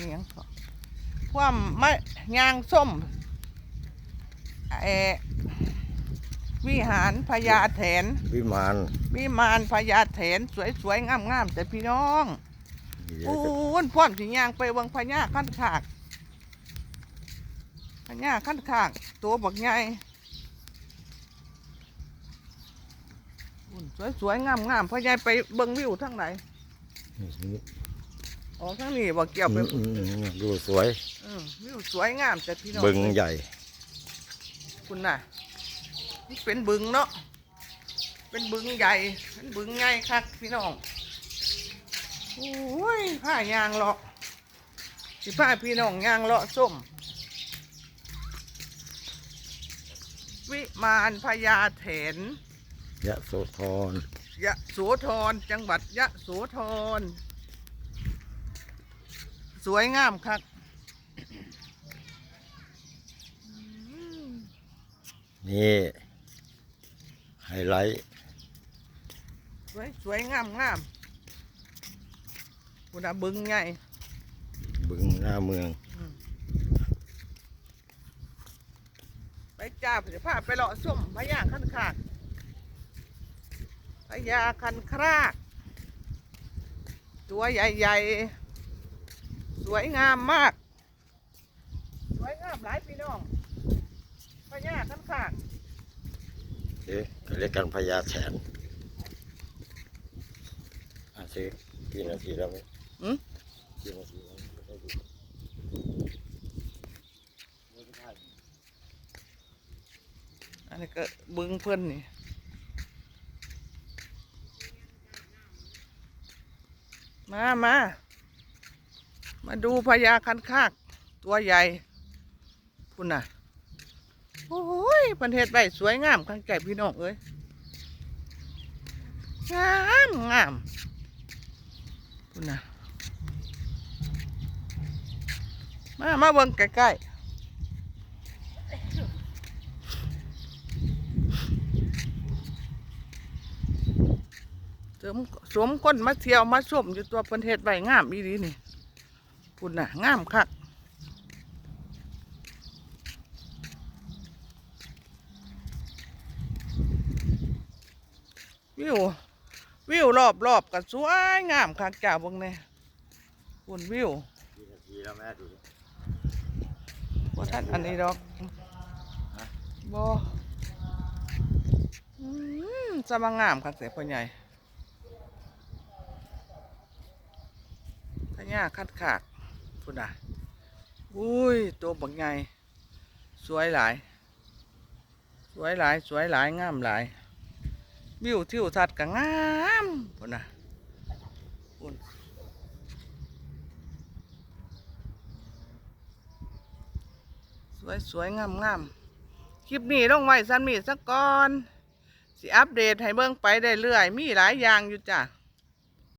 นี่ยังก็ความมะยางส้มเออวิหารพญาแถน วิมานวิมานพญาแถน สวยๆงามๆแต่พี่น้องเดี๋ยวอู้จะนพ่อมสิย่างไปเวังพญาขั้นขากพญาขั้นขากตัวบักใหญ่อุ่นสวยๆงามๆพญาไปเบิ่งวิวทั้งไหน ออกทั้งนี้บ่เกี่ยวไปอืมอืมอืมดูสวยเออวิวสวยงามแต่พี่น้องบึงใหญ่ คุณน่ะนี่เป็นบึงเนาะเป็นบึงใหญ่เป็นบึงใหญ่คักพี่น้องโอ้ยผ้ายางเลาะสิผ้าพี่น้องยางเลาะส้ม วิมานพญาเถน ยะโสธร ยะโสธรจังหวัดยะโสธร สวยงามครับนี่ไฮไลท์สวยสวยงามงามบุดาบึงไงบึงหน้าเมือง ไปจ้าเดี๋ยวพาไปเลาะส้มพญาคันคากพญาคันคราก ตัวใหญ่ๆส วยงามมาก สวยงามหลายพี่น้องพญาคันคากเอ๊ะเขาเรียกกันพญาแถนอะสิกี่นาทีแล้วไหมอืมกี่นาทีแล้วไม่ได้ดูไม่ได้ถ่ายอันนี้ก็บึงเพื่อนนี่มามา มาดูพญาคันคาก ตัวใหญ่คุณน่ะ โอ้ยประเทศใบสวยงามข้างใจพี่น้องเอ้ยงามงามคุณน่ะ มา มาเบิ่งใกล้ๆสมสมคนมาเที่ยวมาชมอยู่ตัวประเทศใบงามอีดีนี่ พุ่นน่ะงามคักวิว วิวรอบรอบๆก็สวยงามคักจ้าเบิ่งเนี่ยพุ่นวิวกี่นาทีแล้วแม่ดูดิบ่ท่านอันนี้ดอกบ่อืมจะมางามคักเสียพ่อใหญ่ขะย่าคัดขาก พุ่นน่ะอุ้ยตัวบักใหญ่สวยหลาย สวยหลาย สวยหลายงามหลายวิวทิวทัศน์ก็งามพุ่นน่ะพุ่นสวยสวยงามงามคลิปนี้ต้องไว้สันมีสักก่อนสิอัปเดตให้เบิ่งไปได้เรื่อย มีหลายอย่างอยู่จ้ะ